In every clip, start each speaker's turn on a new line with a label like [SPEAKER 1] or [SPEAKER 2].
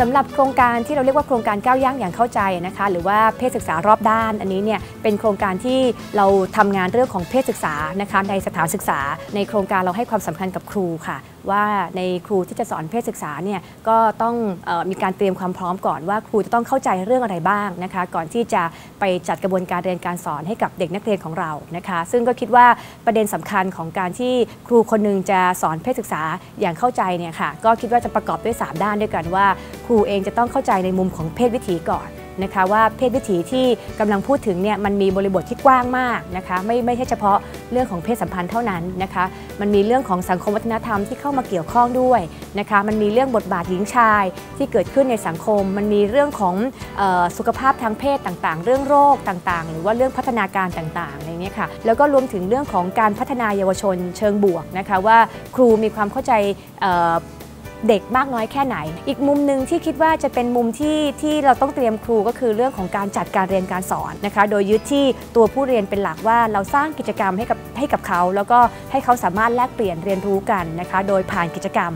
[SPEAKER 1] สำหรับโครงการที่เราเรียกว่าโครงการก้าวย่างอย่างเข้าใจนะคะ หรือว่าเพศศึกษารอบด้าน อันนี้เนี่ยเป็นโครงการที่เราทำงานเรื่องของเพศศึกษานะคะในสถานศึกษา ในโครงการเราให้ความสำคัญกับครูค่ะ ว่าในครูที่จะสอนเพศศึกษาเนี่ยก็ต้องออมีการเตรียมความพร้อมก่อนว่าครูจะต้องเข้าใจเรื่องอะไรบ้างนะคะก่อนที่จะไปจัดกระบวนการเรียนการสอนให้กับเด็กนักเรียนของเรานะคะ ซึ่งก็คิดว่าประเด็นสำคัญของการที่ครูคนหนึงจะสอนเพศศึกษาอย่างเข้าใจเนี่ยค่ะก็คิดว่าจะประกอบด้วย 3 ด้านด้วยกันว่า ครูเองจะต้องเข้าใจในมุมของเพศวิถีก่อน นะคะว่าเพศวิถีที่กำลังพูดถึงเนี่ยมันมีบริบทที่กว้างมากนะคะไม่ไม่ใช่เฉพาะเรื่องของเพศสัมพันธ์เท่านั้นนะคะมันมีเรื่องของสังคมวัฒนธรรมที่เข้ามาเกี่ยวข้องด้วยนะคะมันมีเรื่องบทบาทหญิงชายที่เกิดขึ้นในสังคม มันมีเรื่องของออสุขภาพทางเพศต่างๆ เรื่องโรคต่างๆ หรือว่าเรื่องพัฒนาการต่างๆอะไรเงี้ยค่ะแล้วก็รวมถึงเรื่องของการพัฒนาเยาวชนเชิงบวกนะคะว่าครูมีความเข้าใจ เด็กมากน้อยแค่ไหน อีกมุมหนึ่งที่คิดว่าจะเป็นมุมที่ที่เราต้องเตรียมครูก็คือเรื่องของการจัดการเรียนการสอนนะคะ โดยยึดที่ตัวผู้เรียนเป็นหลักว่าเราสร้างกิจกรรมให้กับให้กับเขา แล้วก็ให้เขาสามารถแลกเปลี่ยนเรียนรู้กันนะคะ โดยผ่านกิจกรรม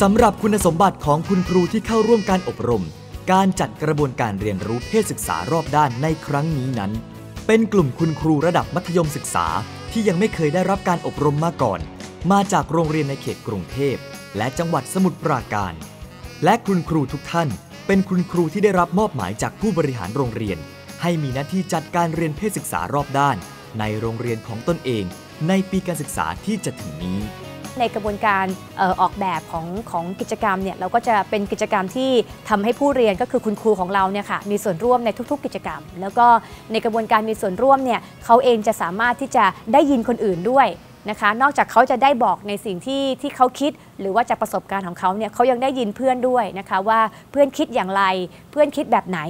[SPEAKER 2] สำหรับคุณสมบัติของคุณครูที่เข้าร่วมการอบรม การจัดกระบวนการเรียนรู้เพศศึกษารอบด้านในครั้งนี้นั้น เป็นกลุ่มคุณครูระดับมัธยมศึกษา ที่ยังไม่เคยได้รับการอบรมมาก่อน มาจากโรงเรียนในเขตกรุงเทพ และจังหวัดสมุทรปราการ และคุณครูทุกท่าน เป็นคุณครูที่ได้รับมอบหมายจากผู้บริหารโรงเรียน ให้มีหน้าที่จัดการเรียนเพศศึกษารอบด้าน ในโรงเรียนของตนเอง ในปีการศึกษาที่จะถึงนี้
[SPEAKER 1] ในกระบวนการออออกแบบของของกิจกรรมเนี่ยเราก็จะเป็นกิจกรรมที่ทำให้ผู้เรียนก็คือคุณครูของเราเนี่ยค่ะมีส่วนร่วมในทุก ๆ กิจกรรม แล้วก็ในกระบวนการมีส่วนร่วมเนี่ยเขาเองจะสามารถที่จะได้ยินคนอื่นด้วยนะคะ นอกจากเขาจะได้บอกในสิ่งที่ที่เขาคิด หรือว่าจากประสบการณ์ของเขาเนี่ยเขายังได้ยินเพื่อนด้วยนะคะว่าเพื่อนคิดอย่างไร เพื่อนคิดแบบไหน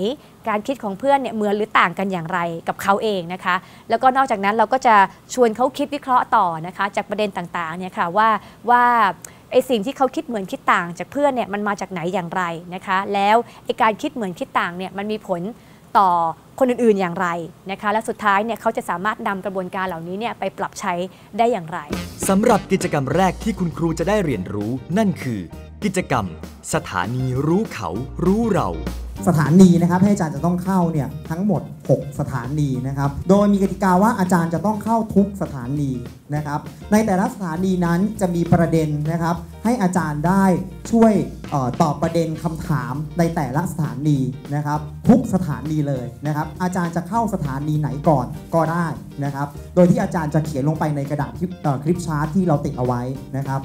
[SPEAKER 1] การคิดของเพื่อนเนี่ยเหมือนหรือต่างกันอย่างไรกับเขาเองนะคะ แล้วก็นอกจากนั้นเราก็จะชวนเขาคิดวิเคราะห์ต่อนะคะ จากประเด็นต่างๆเนี่ยค่ะว่าว่าไอสิ่งที่เขาคิดเหมือนคิดต่างจากเพื่อนเนี่ยมันมาจากไหนอย่างไรนะคะ แล้วไอการคิดเหมือนคิดต่างเนี่ยมันมีผล ต่อคนอื่นๆอย่างไรนะคะและสุดท้ายเนี่ยเขาจะสามารถนำกระบวนการเหล่านี้เนี่ยไปปรับใช้ได้อย่างไร
[SPEAKER 2] สำหรับกิจกรรมแรกที่คุณครูจะได้เรียนรู้ นั่นคือ กิจกรรม สถานีรู้เขารู้เรา
[SPEAKER 3] สถานีนะครับให้อาจารย์จะต้องเข้าเนี่ยทั้งหมด 6 สถานีนะครับ โดยมีกติกาว่าอาจารย์จะต้องเข้าทุกสถานีนะครับ ในแต่ละสถานีนั้นจะมีประเด็นนะครับ ให้อาจารย์ได้ช่วยออตอบประเด็นคำถามในแต่ละสถานีนะครับ ทุกสถานีเลยนะครับ อาจารย์จะเข้าสถานีไหนก่อนก็ได้นะครับ โดยที่อาจารย์จะเขียนลงไปในกระดาษคลิปชาร์ตที่เราติดเอาไว้นะครับ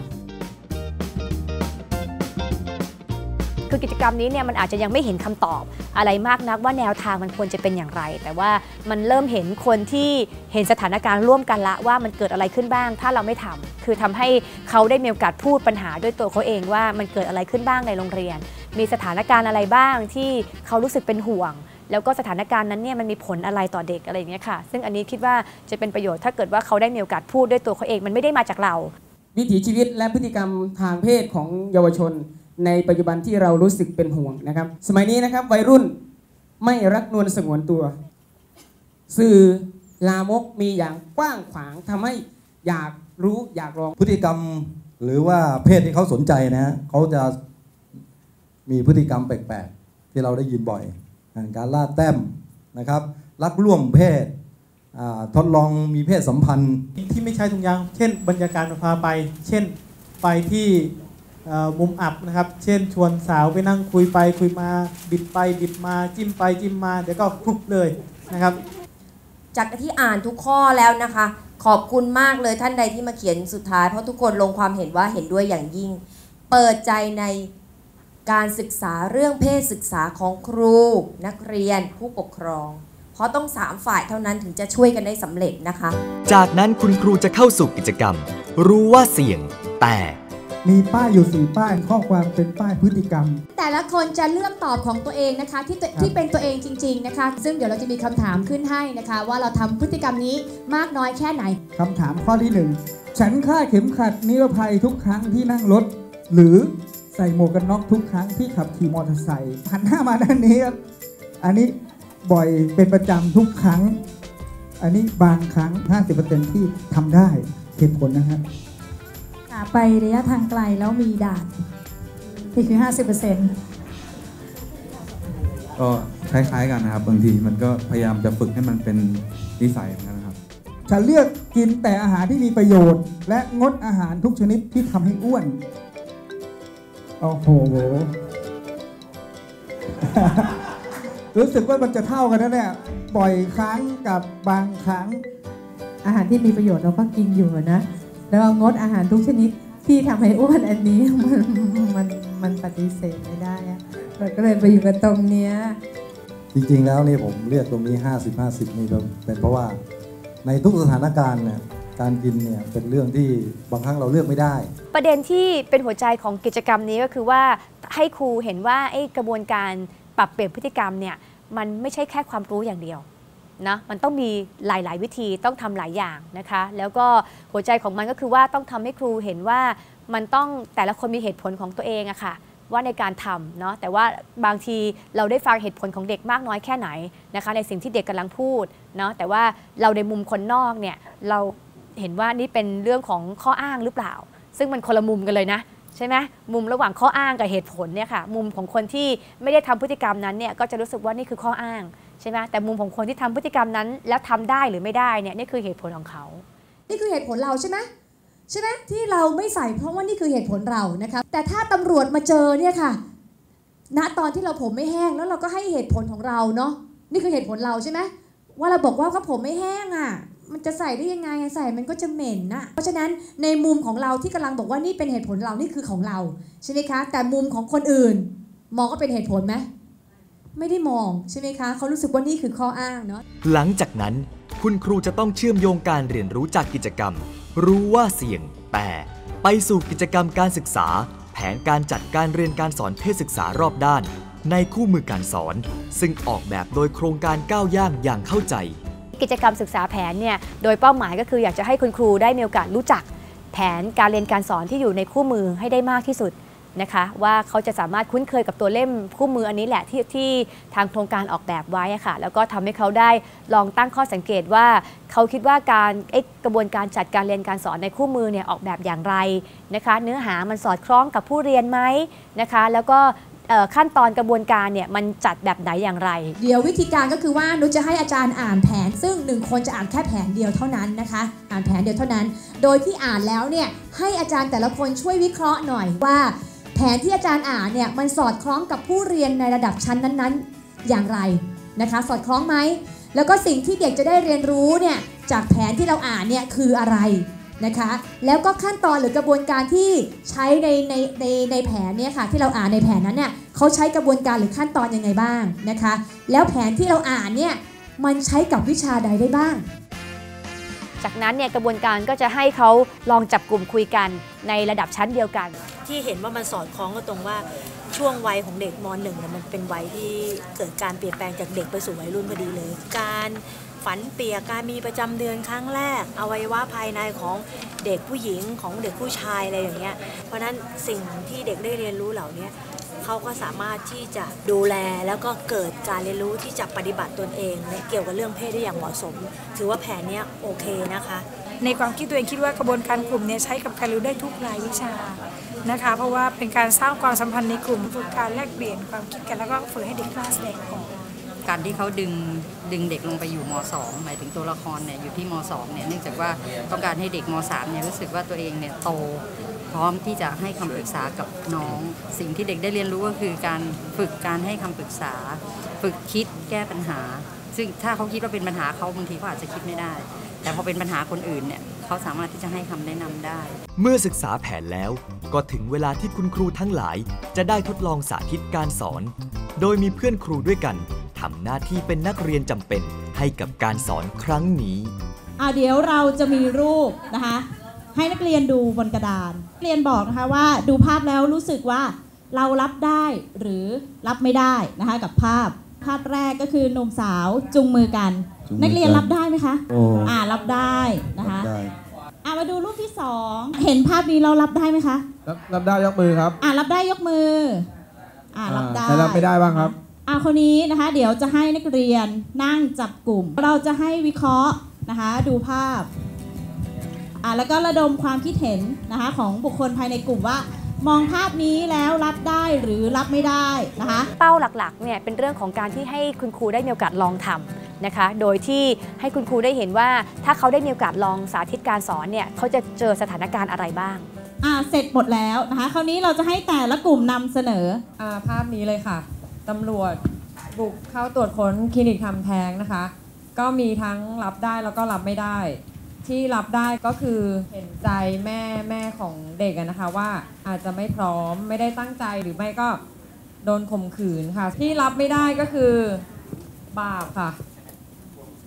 [SPEAKER 1] คือกิจกรรมนี้เนี่ยมันอาจจะยังไม่เห็นคำตอบอะไรมากนักว่าแนวทางมันควรจะเป็นอย่างไร แต่ว่ามันเริ่มเห็นคนที่เห็นสถานการณ์ร่วมกันละว่ามันเกิดอะไรขึ้นบ้าง ถ้าเราไม่ทำคือทำให้เขาได้มีโอกาสพูดปัญหาด้วยตัวเขาเองว่ามันเกิดอะไรขึ้นบ้างในโรงเรียน มีสถานการณ์อะไรบ้างที่เขารู้สึกเป็นห่วงแล้วก็สถานการณ์นั้นเนี่ยมันมีผลอะไรต่อเด็กอะไรอย่างเงี้ยค่ะ ซึ่งอันนี้คิดว่าจะเป็นประโยชน์ถ้าเกิดว่าเขาได้มีโอกาสพูดด้วยตัวเขาเองมันไม่ได้มาจากเรา
[SPEAKER 4] วิถีชีวิตและพฤติกรรมทางเพศของเยาวชน ในปัจจุบันที่เรารู้สึกเป็นห่วงนะครับ สมัยนี้นะครับวัยรุ่นไม่รักนวลสงวนตัว สื่อลามกมีอย่างกว้างขวางทำให้อยากรู้อยากลอง
[SPEAKER 5] พฤติกรรมหรือว่าเพศที่เขาสนใจนะฮะเขาจะมีพฤติกรรมแปลกๆ ที่เราได้ยินบ่อย การล่าแต้มนะครับรักร่วมเพศทดลองมีเพศสัมพันธ์
[SPEAKER 6] ที่ไม่ใช้ถุงยาง เช่น บรรยากาศพาไป เช่นไปที่ มุมอับนะครับ เช่น ชวนสาวไปนั่งคุยไปคุยมาบิดไปบิดมาจิ้มไปจิ้มมา เดี๋ยวก็คลุกเลยนะครับ
[SPEAKER 7] จากที่อ่านทุกข้อแล้วนะคะ ขอบคุณมากเลยท่านใดที่มาเขียนสุดท้าย เพราะทุกคนลงความเห็นว่าเห็นด้วยอย่างยิ่ง เปิดใจในการศึกษาเรื่องเพศศึกษาของครู นักเรียนผู้ปกครอง เพราะต้องสามฝ่ายเท่านั้นถึงจะช่วยกันได้สำเร็จนะคะ
[SPEAKER 2] จากนั้นคุณครูจะเข้าสู่กิจกรรม รู้ว่าเสี่ยงแต่
[SPEAKER 3] มีป้ายอยู่สี่ป้ายข้อความเป็นป้ายพฤติกรรม
[SPEAKER 8] แต่ละคนจะเลือกตอบของตัวเองนะคะ ที่ตัวที่เป็นตัวเองจริง ๆนะคะ ซึ่งเดี๋ยวเราจะมีคำถามขึ้นให้นะคะ ว่าเราทำพฤติกรรมนี้มากน้อยแค่ไหน
[SPEAKER 3] คำถามข้อที่หนึ่งฉันคาดเข็มขัดนิรภัยทุกครั้งที่นั่งรถ หรือใส่หมวกกันน็อกทุกครั้งที่ขับขี่มอเตอร์ไซค์หันหน้ามาด้านนี้ครับอันนี้บ่อยเป็นประจำทุกครั้ง อันนี้บางครั้ง 50%ที่ทำได้เหตุผลนะครับ
[SPEAKER 8] ไประยะทางไกลแล้วมีด่านนี่คือ 50%
[SPEAKER 9] ก็คล้ายๆกันนะครับ บางทีมันก็พยายามจะฝึกให้มันเป็นนิสัยเหมือนกันนะครับ
[SPEAKER 10] ฉันเลือกกินแต่อาหารที่มีประโยชน์ และงดอาหารทุกชนิดที่ทำให้อ้วน โอ้โห รู้สึกว่ามันจะเท่ากันนะเนี่ยบ่อยครั้งกับบางครั้ง
[SPEAKER 11] อาหารที่มีประโยชน์เราก็กินอยู่อะนะ แล้วก็งดอาหารทุกชนิดที่ทำให้อ้วนอันนี้มันมันมันปฏิเสธไม่ได้อะเราก็เลยไปอยู่กันตรงเนี้ย
[SPEAKER 5] จริงๆแล้วนี่ผมเลือกตรงนี้ 50 50 นี่เป็นเพราะว่าในทุกสถานการณ์เนี่ยการกินเนี่ยเป็นเรื่องที่บางครั้งเราเลือกไม่ได้
[SPEAKER 1] ประเด็นที่เป็นหัวใจของกิจกรรมนี้ก็คือว่าให้ครูเห็นว่าไอ้กระบวนการปรับเปลี่ยนพฤติกรรมเนี่ยมันไม่ใช่แค่ความรู้อย่างเดียว นะมันต้องมีหลาย ๆ วิธีต้องทำหลายอย่างนะคะ แล้วก็หัวใจของมันก็คือว่าต้องทำให้ครูเห็นว่ามันต้องแต่ละคนมีเหตุผลของตัวเองอะค่ะว่าในการทำเนาะแต่ว่าบางทีเราได้ฟังเหตุผลของเด็กมากน้อยแค่ไหนนะคะ ในสิ่งที่เด็กกำลังพูดเนาะแต่ว่าเราในมุมคนนอกเนี่ยเราเห็นว่านี่เป็นเรื่องของข้ออ้างหรือเปล่า ซึ่งมันคนละมุมกันเลยนะใช่ไหมมุมระหว่างข้ออ้างกับเหตุผลเนี่ยค่ะมุมของคนที่ไม่ได้ทำพฤติกรรมนั้นเนี่ยก็จะรู้สึกว่านี่คือข้ออ้าง ใช่ไหมแต่มุมของคนที่ทำพฤติกรรมนั้น แล้วทำได้หรือไม่ได้เนี่ยนี่คือเหตุผลของเขา
[SPEAKER 8] นี่คือเหตุผลเราใช่ไหมใช่ไหมที่เราไม่ใส่เพราะว่านี่คือเหตุผลเรานะคะแต่ถ้าตำรวจมาเจอเนี่ยค่ะ ณตอนที่เราผมไม่แห้งแล้วเราก็ให้เหตุผลของเราเนาะนี่คือเหตุผลเราใช่ไหมว่าเราบอกว่าก็ผมไม่แห้งอะมันจะใส่ได้ยังไงใส่มันก็จะเหม็นนะเพราะฉะนั้นในมุมของเราที่กำลังบอกว่านี่เป็นเหตุผลเรานี่คือของเราใช่ไหมคะ แต่มุมของคนอื่น มองก็เป็นเหตุผลไหม ไม่ได้มองใช่ไหมคะเขารู้สึกว่านี่คือข้ออ้างเนาะ
[SPEAKER 2] หลังจากนั้น คุณครูจะต้องเชื่อมโยงการเรียนรู้จากกิจกรรม รู้ว่าเสี่ยง แต่ไปสู่กิจกรรมการศึกษา แผนการจัดการเรียนการสอนเพศศึกษารอบด้าน ในคู่มือการสอน ซึ่งออกแบบโดยโครงการก้าวย่างอย่างเข้าใจ
[SPEAKER 1] กิจกรรมศึกษาแผนเนี่ยโดยเป้าหมายก็คืออยากจะให้คุณครูได้มีโอกาสรู้จัก แผนการเรียนการสอนที่อยู่ในคู่มือให้ได้มากที่สุด นะคะว่าเขาจะสามารถคุ้นเคยกับตัวเล่มคู่มืออันนี้แหละที่ที่ทางโครงการออกแบบไว้ค่ะ แล้วก็ทำให้เขาได้ลองตั้งข้อสังเกตว่าเขาคิดว่าการกระบวนการจัดการเรียนการสอนในคู่มือเนี่ยออกแบบอย่างไรนะคะ เนื้อหามันสอดคล้องกับผู้เรียนไหมนะคะ แล้วก็ขั้นตอนกระบวนการเนี่ยมันจัดแบบไหนอย่างไร
[SPEAKER 8] เดี๋ยววิธีการก็คือว่านุชจะให้อาจารย์อ่านแผน ซึ่งหนึ่งคนจะอ่านแค่แผนเดียวเท่านั้นนะคะ อ่านแผนเดียวเท่านั้น โดยที่อ่านแล้วเนี่ยให้อาจารย์แต่ละคนช่วยวิเคราะห์หน่อยว่า แผนที่อาจารย์อ่านเนี่ยมันสอดคล้องกับผู้เรียนในระดับชั้นนั้นๆ อย่างไรนะคะ สอดคล้องไหม แล้วก็สิ่งที่เด็กจะได้เรียนรู้เนี่ยจากแผนที่เราอ่านเนี่ยคืออะไรนะคะ แล้วก็ขั้นตอนหรือกระบวนการที่ใช้ในในในในแผนเนี่ยค่ะที่เราอ่านในแผนนั้นเนี่ยเขาใช้กระบวนการหรือขั้นตอนยังไงบ้างนะคะ แล้วแผนที่เราอ่านเนี่ยมันใช้กับวิชาใดได้บ้าง
[SPEAKER 1] จากนั้นเนี่ยกระบวนการก็จะให้เขาลองจับกลุ่มคุยกันในระดับชั้นเดียวกัน
[SPEAKER 12] ที่เห็นว่ามันสอดคล้องก็ตรงว่าช่วงวัยของเด็กมหนึ่งเนี่ยมันเป็นวัยที่เกิดการเปลี่ยนแปลงจากเด็กไปสู่วัยรุ่นพอดีเลย การฝันเปียกการมีประจำเดือนครั้งแรก อวัยวะภายในของเด็กผู้หญิงของเด็กผู้ชายอะไรอย่างเงี้ย เพราะนั้นสิ่งที่เด็กได้เรียนรู้เหล่านี้เขาก็สามารถที่จะดูแลแล้วก็เกิดการเรียนรู้ที่จะปฏิบัติตนเองเกี่ยวกับเรื่องเพศได้อย่างเหมาะสม ถือว่าแผนเนี้ยโอเคนะคะ
[SPEAKER 13] ในความคิดตัวเองคิดว่ากระบวนการกลุ่มเนี้ใช้กับการเรียนรู้ได้ทุกรายวิชา นะคะ เพราะว่าเป็นการสร้างความสัมพันธ์ในกลุ่มฝึกการแลกเปลี่ยนความคิดกันแล้วก็ฝึกให้เด็กกล้าแสดงออก
[SPEAKER 14] การที่เขาดึงดึงเด็กลงไปอยู่ม .2 หมายถึงตัวละครเนี่ยอยู่ที่ม .2 เนี่ยเนื่องจากว่าต้องการให้เด็กม .3 เนี่ยรู้สึกว่าตัวเองเนี่ยโต พร้อมที่จะให้คำปรึกษากับน้อง สิ่งที่เด็กได้เรียนรู้ก็คือการฝึกการให้คำปรึกษา ฝึกคิดแก้ปัญหา ซึ่งถ้าเขาคิดว่าเป็นปัญหาเขาบางทีเขาอาจจะคิดไม่ได้ แต่พอเป็นปัญหาคนอื่นเนี่ยเขาสามารถที่จะให้คำแนะนำได้
[SPEAKER 2] เมื่อศึกษาแผนแล้ว ก็ถึงเวลาที่คุณครูทั้งหลาย จะได้ทดลองสาธิตการสอน โดยมีเพื่อนครูด้วยกันทำหน้าที่เป็นนักเรียนจำเป็นให้กับการสอนครั้งนี้
[SPEAKER 15] อ่าเดี๋ยวเราจะมีรูปนะคะ ให้นักเรียนดูบนกระดานนักเรียนบอกนะคะว่าดูภาพแล้วรู้สึกว่าเรารับได้หรือรับไม่ได้นะคะกับภาพภาพแรกก็คือหนุ่มสาวจุงมือกัน
[SPEAKER 9] จูงมือกั น
[SPEAKER 15] นักเรียนรับได้ไหมคะ
[SPEAKER 9] โอ้
[SPEAKER 15] อ่ารับได้นะคะ
[SPEAKER 9] ได้
[SPEAKER 15] อ่ามาดูรูปที่สองเห็นภาพนี้เรารับได้ไหมคะ
[SPEAKER 16] รับรับได้ยกมือครับ
[SPEAKER 15] อ่ารับได้ยกมืออ่ารับได้
[SPEAKER 16] ใครรับไม่ได้บ้างครับ
[SPEAKER 15] อ่าคนนี้นะคะ เดี๋ยวจะให้นักเรียนนั่งจับกลุ่ม เราจะให้วิเคราะห์นะคะ ดูภาพอ่าแล้วก็ระดมความคิดเห็นนะคะ ของบุคคลภายในกลุ่มว่ามองภาพนี้แล้วรับได้หรือรับไม่ได้นะคะ
[SPEAKER 1] เป้าหลักๆเนี่ยเป็นเรื่องของการที่ให้คุณครูได้มีโอกาสลองทำ นะคะ โดยที่ให้คุณครูได้เห็นว่า ถ้าเขาได้มีโอกาสลองสาธิตการสอนเนี่ยเขาจะเจอสถานการณ์อะไรบ้าง
[SPEAKER 15] อ่าเสร็จหมดแล้วนะคะคราวนี้เราจะให้แต่ละกลุ่มนำเสนอ
[SPEAKER 17] อ่าภาพนี้เลยค่ะตำรวจบุกเข้าตรวจค้นคลินิกทำแท้งนะคะ ก็มีทั้งรับได้แล้วก็รับไม่ได้ ที่รับได้ก็คือเห็นใจแม่แม่ของเด็กนะคะว่าอาจจะไม่พร้อมไม่ได้ตั้งใจหรือไม่ก็โดนข่มขืนค่ะ ที่รับไม่ได้ก็คือบาปค่ะ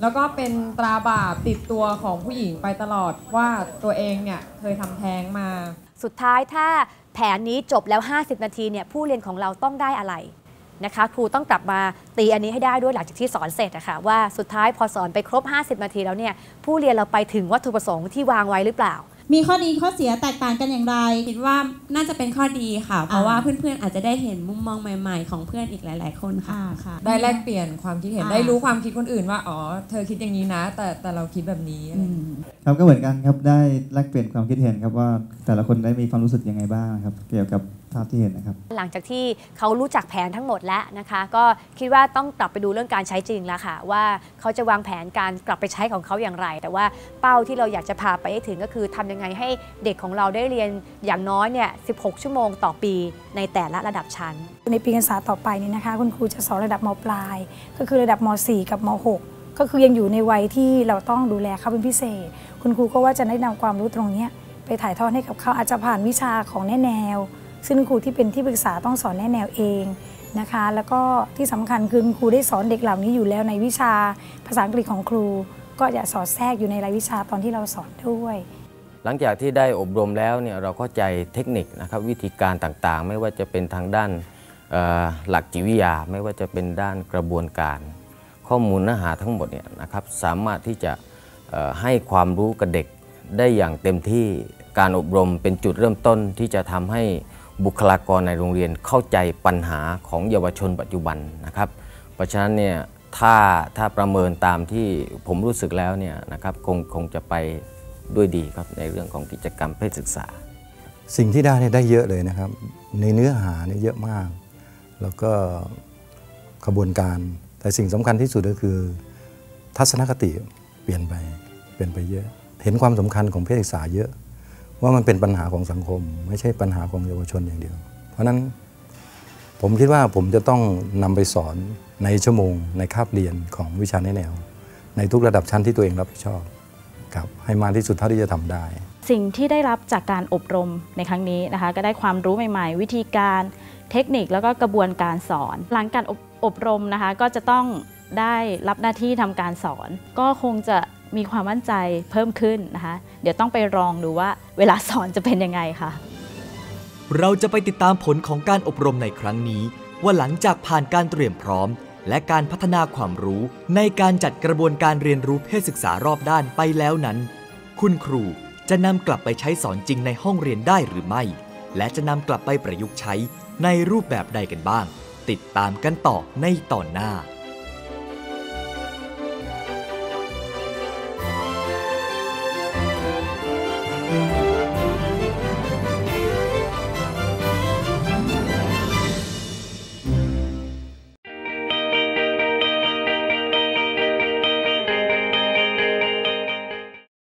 [SPEAKER 17] แล้วก็เป็นตราบาปติดตัวของผู้หญิงไปตลอดว่าตัวเองเนี่ยเคยทำแท้งมา
[SPEAKER 1] สุดท้ายถ้าแผนนี้จบแล้ว 50 นาทีเนี่ยผู้เรียนของเราต้องได้อะไรนะคะครูต้องกลับมาตีอันนี้ให้ได้ด้วยหลังจากที่สอนเสร็จนะคะว่าสุดท้ายพอสอนไปครบ 50 นาทีแล้วเนี่ยผู้เรียนเราไปถึงวัตถุประสงค์ที่วางไว้หรือเปล่า
[SPEAKER 15] มีข้อดีข้อเสียแตกต่างกันอย่างไร
[SPEAKER 18] คิดว่าน่าจะเป็นข้อดีค่ะ เพราะว่าเพื่อนๆอาจจะได้เห็นมุมมองใหม่ๆ ของเพื่อนอีกหลาย ๆ คนค่ะ
[SPEAKER 17] ได้แลกเปลี่ยนความคิดเห็น
[SPEAKER 18] อ่า
[SPEAKER 17] ได้รู้ความคิดคนอื่นว่า อ๋อ เธอคิดอย่างนี้นะ แต่แต่เราคิดแบบนี้อะไรอย่างเงี้ย
[SPEAKER 19] ครับก็เหมือนกันครับ ได้แลกเปลี่ยนความคิดเห็นครับว่าแต่ละคนได้มีความรู้สึกยังไงบ้างครับ เกี่ยวกับ ภาพที่เห็นนะครับ
[SPEAKER 1] หลังจากที่เขารู้จักแผนทั้งหมดแล้วนะคะ ก็คิดว่าต้องกลับไปดูเรื่องการใช้จริงแล้วค่ะ ว่าเขาจะวางแผนการกลับไปใช้ของเขาอย่างไร แต่ว่าเป้าที่เราอยากจะพาไปให้ถึงก็คือทำยังไงให้เด็กของเราได้เรียนอย่างน้อยเนี่ย 16 ชั่วโมงต่อปีในแต่ละระดับชั้น
[SPEAKER 13] ในปีการศึกษาต่อไปนี้นะคะ คุณครูจะสอนระดับมปลาย ก็คือระดับม .4 กับม .6 ก็คือยังอยู่ในวัยที่เราต้องดูแลเขาเป็นพิเศษ คุณครูก็ว่าจะได้นำความรู้ตรงเนี้ยไปถ่ายทอดให้กับเขาอาจจะผ่านวิชาของแน่แนว ซึ่งครูที่เป็นที่ปรึกษาต้องสอนแนแนวเองนะคะ แล้วก็ที่สำคัญคือครูได้สอนเด็กเหล่านี้อยู่แล้วในวิชาภาษาอังกฤษของครู ก็จะสอดแทรกอยู่ในรายวิชาตอนที่เราสอนด้วย
[SPEAKER 20] หลังจากที่ได้อบรมแล้วเนี่ยเราเข้าใจเทคนิคนะครับวิธีการต่างๆ ไม่ว่าจะเป็นทางด้านหลักจิตวิทยา ไม่ว่าจะเป็นด้านกระบวนการ ข้อมูลเนื้อหาทั้งหมดเนี่ยนะครับสามารถที่จะให้ความรู้กับเด็กได้อย่างเต็มที่การอบรมเป็นจุดเริ่มต้นที่จะทำให้ บุคลากรในโรงเรียนเข้าใจปัญหาของเยาวชนปัจจุบันนะครับ เพราะฉะนั้นเนี่ยถ้าถ้าประเมินตามที่ผมรู้สึกแล้วเนี่ยนะครับคงคงจะไปด้วยดีครับในเรื่องของกิจกรรมเพศศึกษา
[SPEAKER 5] สิ่งที่ได้เนี่ยได้เยอะเลยนะครับ ในเนื้อหาเนี่ยเยอะมาก แล้วก็ขบวนการ แต่สิ่งสำคัญที่สุดก็คือ ทัศนคติเปลี่ยนไปเปลี่ยนไปเยอะ เห็นความสำคัญของเพศศึกษาเยอะ ว่ามันเป็นปัญหาของสังคม ไม่ใช่ปัญหาของเยาวชนอย่างเดียว เพราะนั้นผมคิดว่าผมจะต้องนำไปสอนในชั่วโมง ในคาบเรียนของวิชาแนแนว ในทุกระดับชั้นที่ตัวเองรับผิดชอบครับให้มากที่สุดเท่าที่จะทำได้
[SPEAKER 21] สิ่งที่ได้รับจากการอบรมในครั้งนี้นะคะ ก็ได้ความรู้ใหม่ๆ วิธีการเทคนิคแล้วก็กระบวนการสอน หลังการอบอบรมนะคะ ก็จะต้องได้รับหน้าที่ทำการสอน ก็คงจะ มีความมั่นใจเพิ่มขึ้นนะคะ เดี๋ยวต้องไปลองดูว่าเวลาสอนจะเป็นยังไงค่ะ
[SPEAKER 2] เราจะไปติดตามผลของการอบรมในครั้งนี้ ว่าหลังจากผ่านการเตรียมพร้อม และการพัฒนาความรู้ในการจัดกระบวนการเรียนรู้เพศศึกษารอบด้านไปแล้วนั้น คุณครูจะนำกลับไปใช้สอนจริงในห้องเรียนได้หรือไม่ และจะนำกลับไปประยุกต์ใช้ในรูปแบบใดกันบ้าง ติดตามกันต่อในตอนหน้า